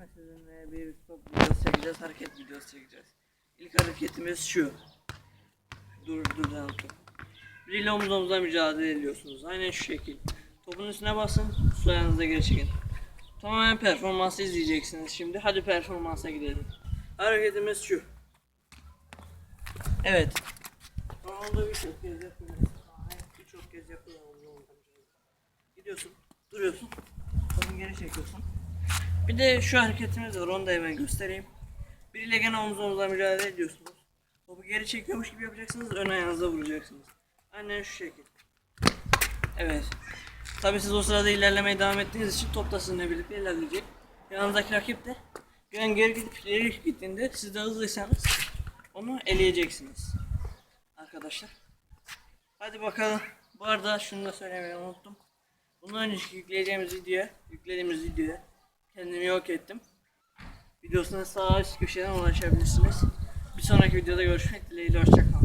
Bugün sizinle bir top videosu çekeceğiz, hareket videosu çekeceğiz. İlk hareketimiz şu. Dur, dur lan top. Biriyle omuz omuza mücadele ediyorsunuz. Aynen şu şekil. Topun üstüne basın, su ayağınıza geri çekin. Tamamen performansı izleyeceksiniz şimdi. Hadi performansa gidelim. Hareketimiz şu. Evet. Normalde birçok kez yapıyoruz. Birçok kez yapıyoruz. Gidiyorsun, duruyorsun, topun geri çekiyorsun. Bir de şu hareketimiz var, onu da hemen göstereyim. Biriyle gene omuz omuza mücadele ediyorsunuz. Topu geri çekiyormuş gibi yapacaksınız, ön ayağınıza vuracaksınız. Aynen şu şekil. Evet. Tabi siz o sırada ilerlemeye devam ettiğiniz için top da sizinle birlikte ilerleyecek. Yanınızdaki rakip de yani geri gidip ileri gittiğinde siz de hızlıysanız onu eleyeceksiniz. Arkadaşlar. Hadi bakalım. Bu arada şunu da söylemeyi unuttum. Bundan önceki yükleyeceğimiz videoya, yüklediğimiz videoya kendimi yok ettim. Videosuna sağ üst köşeden ulaşabilirsiniz. Bir sonraki videoda görüşmek dileğiyle hoşçakalın.